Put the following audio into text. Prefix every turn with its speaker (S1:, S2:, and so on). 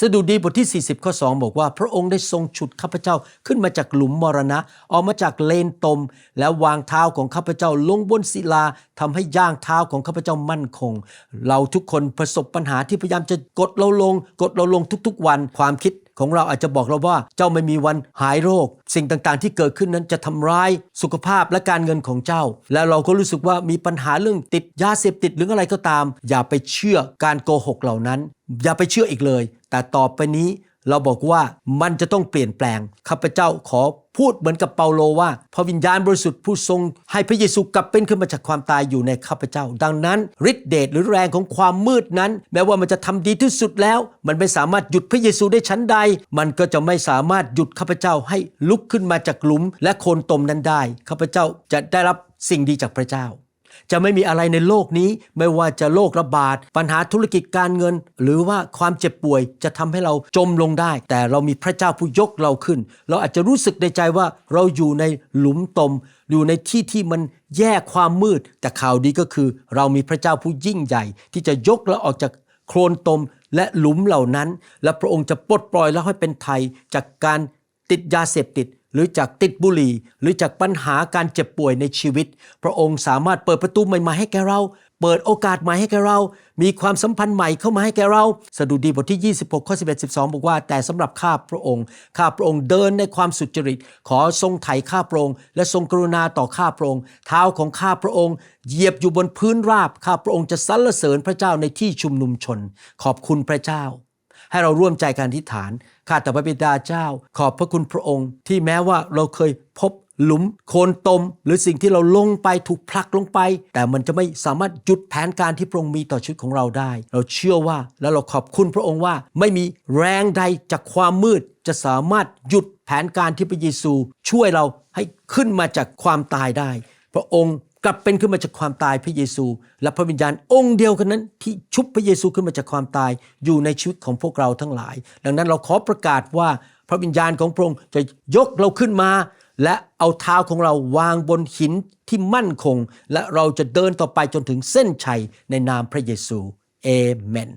S1: สดุดีบทที่ 40 ข้อ 2 บอกว่า พระองค์ได้ทรงฉุดข้าพเจ้าขึ้นมาจากหลุมมรณะ ออกมาจากเลนตม แล้ววางเท้าของข้าพเจ้าลงบนศิลาทำให้ย่างเท้าของข้าพเจ้ามั่นคง เราทุกคนประสบปัญหาที่พยายามจะกดเราลง กดเราลงทุกๆวัน ความคิด ของเราอาจจะบอกเราว่าเจ้าไม่มีวันหายโรค สิ่งต่างๆ ที่เกิดขึ้นนั้นจะทำร้ายสุขภาพและการเงินของเจ้า แล้วเราก็รู้สึกว่ามีปัญหาเรื่องติดยาเสพติดหรืออะไรก็ตาม อย่าไปเชื่อการโกหกเหล่านั้น อย่าไปเชื่ออีกเลย แต่ต่อไปนี้ เราบอกว่ามันจะต้องเปลี่ยนแปลงข้าพเจ้าขอพูดเหมือนกับเปาโลว่าพระวิญญาณบริสุทธิ์ผู้ทรง ให้พระเยซูกลับเป็นขึ้นมาจากความตายอยู่ในข้าพเจ้า ดังนั้นฤทธิเดชหรือแรงของความมืดนั้น แม้ว่ามันจะทำดีที่สุดแล้ว มันไม่สามารถหยุดพระเยซูได้ชั้นใด มันก็จะไม่สามารถหยุดข้าพเจ้าให้ลุกขึ้นมาจากหลุม และโคนตมนั้นได้ข้าพเจ้าจะได้รับสิ่งดีจากพระเจ้า จะไม่มีอะไรในโลกนี้ ไม่ว่าจะโรคระบาด ปัญหาธุรกิจการเงิน หรือว่าความเจ็บป่วยจะทำให้เราจมลงได้ แต่เรามีพระเจ้าผู้ยกเราขึ้น เราอาจจะรู้สึกในใจว่าเราอยู่ในหลุมตม อยู่ในที่ที่มันแย่ความมืด แต่ข่าวดีก็คือ เรามีพระเจ้าผู้ยิ่งใหญ่ ที่จะยกเราออกจากโคลนตมและหลุมเหล่านั้น และพระองค์จะปลดปล่อยเราให้เป็นไทยจากการติดยาเสพติด หรือจากติดบุหรี่ หรือจากปัญหาการเจ็บป่วยในชีวิต พระองค์สามารถเปิดประตูใหม่ๆให้แก่เรา เปิดโอกาสใหม่ให้แก่เรา มีความสัมพันธ์ใหม่เข้ามาให้แก่เรา สดุดีบทที่ 26ข้อ11 12 บอกว่า แต่สำหรับข้าพระองค์ ข้าพระองค์เดินในความสุจริต ขอทรงไถ่ข้าพระองค์และทรงกรุณาต่อข้าพระองค์ เท้าของข้าพระองค์ เหยียบอยู่บนพื้นราบ ข้าพระองค์จะสรรเสริญพระเจ้าในที่ชุมนุมชน ขอบคุณพระเจ้า ให้เราร่วมใจกันอธิษฐานข้าแต่พระบิดาเจ้า ขอบพระคุณพระองค์ ที่แม้ว่าเราเคยพบหลุมโคลนตม หรือสิ่งที่เราลงไปถูกผลักลงไป แต่มันจะไม่สามารถหยุดแผนการที่พระองค์มีต่อชีวิตของเราได้ เราเชื่อว่าแล้วเราขอบคุณพระองค์ว่า ไม่มีแรงใดจากความมืด จะสามารถหยุดแผนการที่พระเยซู ช่วยเราให้ขึ้นมาจากความตายได้ พระองค์ กลับเป็นขึ้นมาจากความตายพระเยซู และพระวิญญาณองค์เดียวกันนั้น ที่ชุบพระเยซูขึ้นมาจากความตายอยู่ในชีวิตของพวกเราทั้งหลาย ดังนั้นเราขอประกาศว่าพระวิญญาณของพระองค์จะยกเราขึ้นมา และเอาเท้าของเราวางบนหินที่มั่นคง และเราจะเดินต่อไปจนถึงเส้นชัยในนามพระเยซูเอเมน